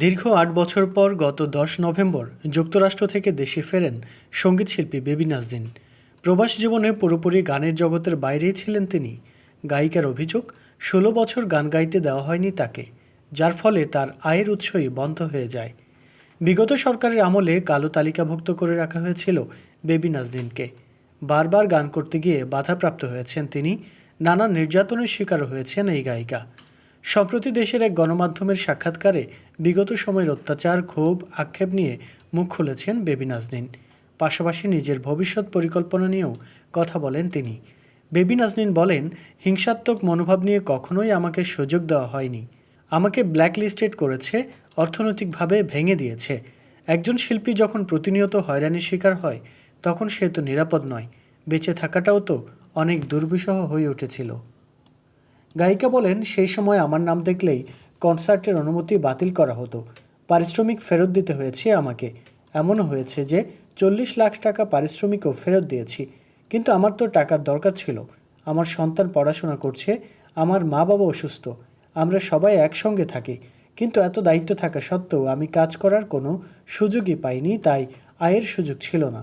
দীর্ঘ আট বছর পর গত দশ নভেম্বর যুক্তরাষ্ট্র থেকে দেশে ফেরেন সঙ্গীতশিল্পী বেবি নাজদিন। প্রবাস জীবনে পুরোপুরি গানের জগতের বাইরেই ছিলেন তিনি। গায়িকার অভিযোগ, ষোলো বছর গান গাইতে দেওয়া হয়নি তাকে, যার ফলে তার আয়ের উৎসই বন্ধ হয়ে যায়। বিগত সরকারের আমলে কালো তালিকাভুক্ত করে রাখা হয়েছিল বেবি নাজদিনকে। বারবার গান করতে গিয়ে বাধাপ্রাপ্ত হয়েছেন তিনি। নানা নির্যাতনের শিকারও হয়েছেন এই গায়িকা। সম্প্রতি দেশের এক গণমাধ্যমের সাক্ষাৎকারে বিগত সময়ের অত্যাচার, ক্ষোভ, আক্ষেপ নিয়ে মুখ খুলেছেন বেবি নাজনীন। পাশাপাশি নিজের ভবিষ্যৎ পরিকল্পনা নিয়েও কথা বলেন তিনি। বেবি নাজনীন বলেন, হিংসাত্মক মনোভাব নিয়ে কখনোই আমাকে সুযোগ দেওয়া হয়নি। আমাকে ব্ল্যাকলিস্টেড করেছে, অর্থনৈতিকভাবে ভেঙে দিয়েছে। একজন শিল্পী যখন প্রতিনিয়ত হয়রানির শিকার হয়, তখন সে তো নিরাপদ নয়। বেঁচে থাকাটাও তো অনেক দুর্বিষহ হয়ে উঠেছিল। গায়িকা বলেন, সেই সময় আমার নাম দেখলেই কনসার্টের অনুমতি বাতিল করা হতো। পারিশ্রমিক ফেরত দিতে হয়েছে আমাকে। এমনও হয়েছে যে চল্লিশ লাখ টাকা পারিশ্রমিকও ফেরত দিয়েছি। কিন্তু আমার তো টাকার দরকার ছিল। আমার সন্তান পড়াশোনা করছে, আমার মা বাবা অসুস্থ, আমরা সবাই একসঙ্গে থাকি। কিন্তু এত দায়িত্ব থাকা সত্ত্বেও আমি কাজ করার কোনো সুযোগই পাইনি, তাই আয়ের সুযোগ ছিল না।